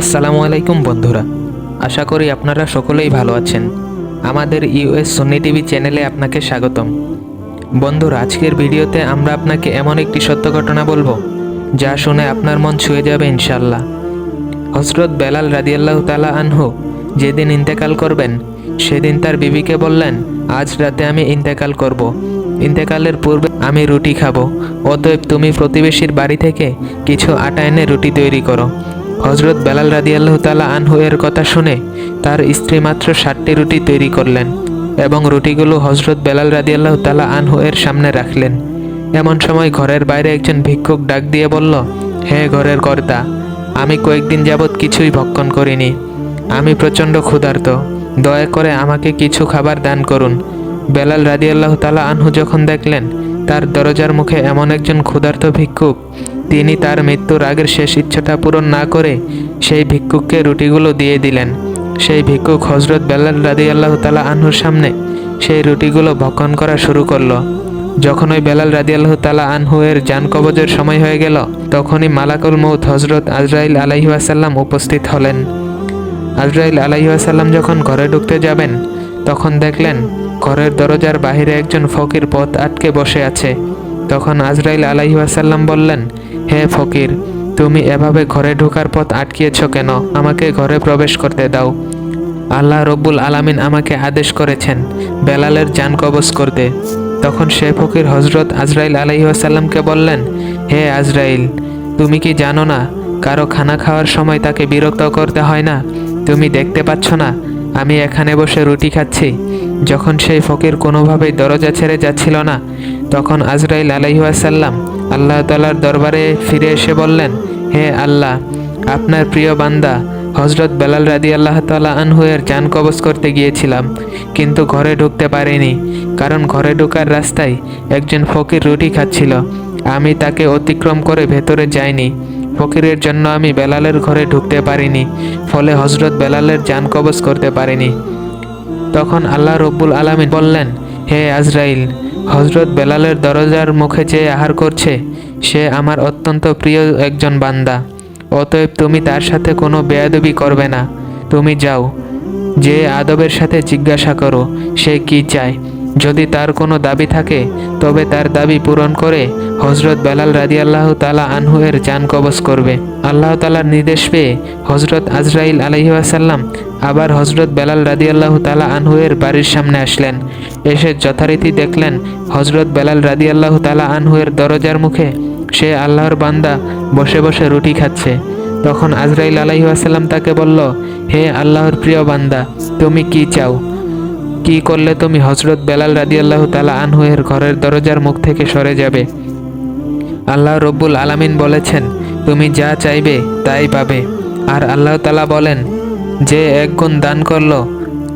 আসসালামু আলাইকুম বন্ধুরা। আশা করি আপনারা সকলেই ভালো আছেন। আমাদের ইউএস সন্নি টিভি চ্যানেলে আপনাকে স্বাগতম। বন্ধুরা, আজকের ভিডিওতে আমরা আপনাকে এমন একটি সত্য ঘটনা বলব, যা শুনে আপনার মন ছুঁয়ে যাবে ইনশাল্লাহ হজরত বেলাল রাদিয়াল্লাহ তালা আনহু যেদিন ইন্তেকাল করবেন, সেদিন তার বিবিকে বললেন, আজ রাতে আমি ইন্তেকাল করব। ইন্তেকালের পূর্বে আমি রুটি খাব। অতএব তুমি প্রতিবেশীর বাড়ি থেকে কিছু আটা এনে রুটি তৈরি করো। হজরত বেলাল রাদিয়াল্লাহ তালা আনহু এর কথা শুনে তার স্ত্রী মাত্র ষাটটি রুটি তৈরি করলেন এবং রুটিগুলো হজরত বেলাল রাদিয়াল্লাহ তালা আনহু এর সামনে রাখলেন। এমন সময় ঘরের বাইরে একজন ভিক্ষুক ডাক দিয়ে বলল, হে ঘরের কর্তা, আমি কয়েকদিন যাবৎ কিছুই ভক্ষণ করিনি। আমি প্রচণ্ড ক্ষুধার্ত। দয়া করে আমাকে কিছু খাবার দান করুন। বেলাল রাদিয়াল্লাহ তালা আনহু যখন দেখলেন, তার দরজার মুখে এমন একজন ক্ষুধার্ত ভিক্ষুক তিনি তার মৃত্যুর আগের শেষ ইচ্ছাটা পূরণ না করে সেই ভিক্ষুককে রুটিগুলো দিয়ে দিলেন। সেই ভিক্ষুক হজরত বেলাল রাদিয়াল্লাহ তালা আনহুর সামনে সেই রুটিগুলো ভক্ষণ করা শুরু করল। যখন ওই বেলাল রাদিয়াল্লাহ তালা আনহু এর যান কবজের সময় হয়ে গেল, তখনই মালাকুল মৌত হজরত আজরাইল আলাইহাসাল্লাম উপস্থিত হলেন। আজরাইল আলাইহাসাল্লাম যখন ঘরে ঢুকতে যাবেন, তখন দেখলেন ঘরের দরজার বাহিরে একজন ফকির পথ আটকে বসে আছে। তখন আজরাইল আলাইহাসাল্লাম বললেন, হে ফকির, তুমি এভাবে ঘরে ঢোকার পথ আটকিয়েছ কেন? আমাকে ঘরে প্রবেশ করতে দাও। আল্লাহ রব্বুল আলামিন আমাকে আদেশ করেছেন, বেলালের যান কবজ করতে। তখন সে ফকির হজরত আজরাইল আলাইহাসাল্লামকে বললেন, হে আজরাইল, তুমি কি জানো না, কারও খানা খাওয়ার সময় তাকে বিরক্ত করতে হয় না? তুমি দেখতে পাচ্ছ না, আমি এখানে বসে রুটি খাচ্ছি। যখন সেই ফকির কোনোভাবেই দরজা ছেড়ে যাচ্ছিল না, তখন আজরাইল আলাইহাসাল্লাম আল্লাহ তালার দরবারে ফিরে এসে বললেন, হে আল্লাহ, আপনার প্রিয় বান্দা হজরত বেলাল রাদি আল্লাহ তালা আনহুয়ের যান কবজ করতে গিয়েছিলাম, কিন্তু ঘরে ঢুকতে পারিনি, কারণ ঘরে ঢোকার রাস্তায় একজন ফকির রুটি খাচ্ছিল। আমি তাকে অতিক্রম করে ভেতরে যাইনি। ফকিরের জন্য আমি বেলালের ঘরে ঢুকতে পারিনি, ফলে হজরত বেলালের যান কবজ করতে পারিনি। তখন আল্লাহ রব্বুল আলমিন বললেন, হে আজরাইল হজরত বেলালের দরজার মুখে যে আহার করছে, সে আমার অত্যন্ত প্রিয় একজন বান্দা। অতএব তুমি তার সাথে কোনো বেয়াদবি করবে না। তুমি যাও, যে আদবের সাথে জিজ্ঞাসা করো, সে কি চায়? যদি তার কোনো দাবি থাকে, তবে তার দাবি পূরণ করে হজরত বেলাল রাদি আল্লাহ তালা আনহুয়ের যান কবজ করবে। আল্লাহ তালার নির্দেশ পেয়ে হজরত আজরাইল আলহিহাসাল্লাম আবার হজরত বেলাল রাদি আল্লাহ তালা আনহুয়ের বাড়ির সামনে আসলেন। এসে যথারীতি দেখলেন হজরত বেলাল রাদি আল্লাহ তালা আনহুয়ের দরজার মুখে সে আল্লাহর বান্দা বসে বসে রুটি খাচ্ছে। তখন আজরাইল আলাইহাসাল্লাম তাকে বলল, হে আল্লাহর প্রিয় বান্দা, তুমি কি চাও? কি করলে তুমি হজরত বেলাল রাদি আল্লাহ তালা আনহুয়ের ঘরের দরজার মুখ থেকে সরে যাবে? আল্লাহ রব্বুল আলামিন বলেছেন, তুমি যা চাইবে, তাই পাবে। আর আল্লাহ তালা বলেন, যে এক গুণ দান করল,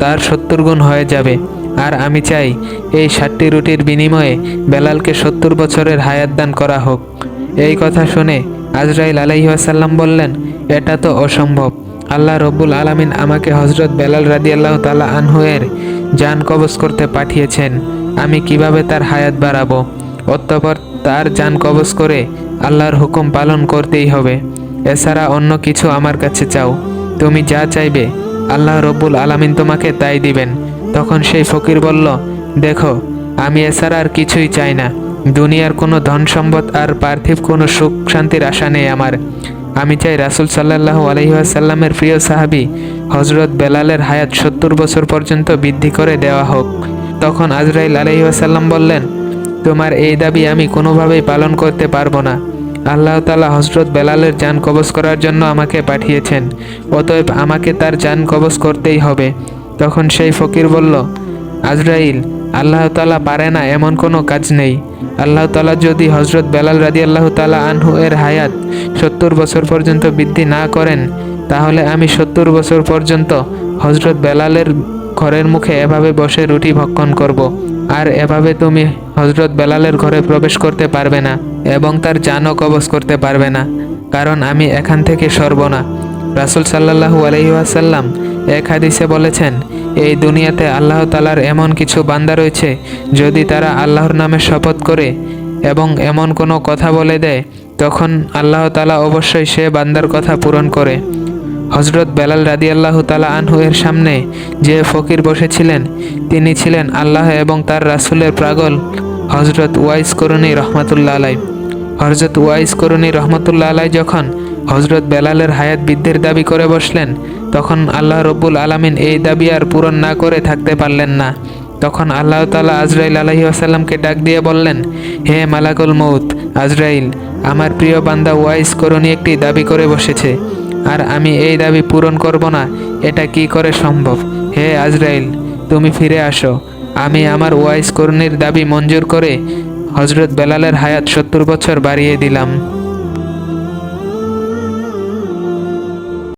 তার সত্তর গুণ হয়ে যাবে। আর আমি চাই, এই ষাটটি রুটির বিনিময়ে বেলালকে সত্তর বছরের হায়াত দান করা হোক। এই কথা শুনে আজরাইল আলাইহাসাল্লাম বললেন, এটা তো অসম্ভব। আল্লাহ রব্বুল আলামিন আমাকে হজরত বেলাল রাদি আল্লাহ তালা আনহুয়ের যান কবজ করতে পাঠিয়েছেন। আমি কীভাবে তার হায়াত বাড়াবো? অতঃপর তার যান কবজ করে আল্লাহর হুকুম পালন করতেই হবে। এছাড়া অন্য কিছু আমার কাছে চাও। তুমি যা চাইবে, আল্লাহ রব্বুল আলামিন তোমাকে তাই দিবেন। তখন সেই ফকির বলল, দেখো, আমি এছাড়া আর কিছুই চাই না। দুনিয়ার কোনো ধন সম্পদ আর পার্থিব কোনো সুখ শান্তির আশা নেই আমার। আমি চাই রাসুল সাল্লাহ আলহিহাসাল্লামের প্রিয় সাহাবি হজরত বেলালের হায়াত সত্তর বছর পর্যন্ত বৃদ্ধি করে দেওয়া হোক। তখন আজরাইল আলহিহাসাল্লাম বললেন, তোমার এই দাবি আমি কোনোভাবেই পালন করতে পারব না। আল্লাহ তালা হজরত বেলালের যান কবজ করার জন্য আমাকে পাঠিয়েছেন, অতএব আমাকে তার যান কবজ করতেই হবে। তখন সেই ফকির বলল, আজরাইল, আল্লাহ তালা পারে না, এমন কোনো কাজ নেই। আল্লাহ তালা যদি হজরত বেলাল রাদি আল্লাহ তালা আনহু এর হায়াত সত্তর বছর পর্যন্ত বৃদ্ধি না করেন, তাহলে আমি সত্তর বছর পর্যন্ত হজরত বেলালের ঘরের মুখে এভাবে বসে রুটি ভক্ষণ করব। আর এভাবে তুমি হজরত বেলালের ঘরে প্রবেশ করতে পারবে না এবং তার জানও কবজ করতে পারবে না, কারণ আমি এখান থেকে সরব না রাসুল সাল্লাহু আলহিহাসাল্লাম এক হাদিসে বলেছেন, এই দুনিয়াতে আল্লাহ তালার এমন কিছু বান্দা রয়েছে, যদি তারা আল্লাহর নামে শপথ করে এবং এমন কোনো কথা বলে দেয়, তখন আল্লাহ তালা অবশ্যই সে বান্দার কথা পূরণ করে। হজরত বেলাল রাদিয়াল্লাহু তালা আনহু এর সামনে যে ফকির বসেছিলেন, তিনি ছিলেন আল্লাহ এবং তার রাসূলের প্রাগল হজরত ওয়াইস করুণী রহমাতুল্লাহ আলাই হজরত ওয়াইস করুণী রহমতুল্লাহ আলাই যখন হজরত বেলালের হায়াত বৃদ্ধির দাবি করে বসলেন। তখন আল্লাহ রব্বুল আলামিন এই দাবি আর পূরণ না করে থাকতে পারলেন না। তখন আল্লাহ তালা আজরাইল আলহি আসাল্লামকে ডাক দিয়ে বললেন, হে মালাকুল মৌত আজরাইল, আমার প্রিয় বান্দা ওয়াইস করুণী একটি দাবি করে বসেছে। আর আমি এই দাবি পূরণ করব না, এটা কি করে সম্ভব? হে আজরাইল, তুমি ফিরে আসো। আমি আমার ওয়াইস করুণীর দাবি মঞ্জুর করে হজরত বেলালের হায়াত সত্তর বছর বাড়িয়ে দিলাম।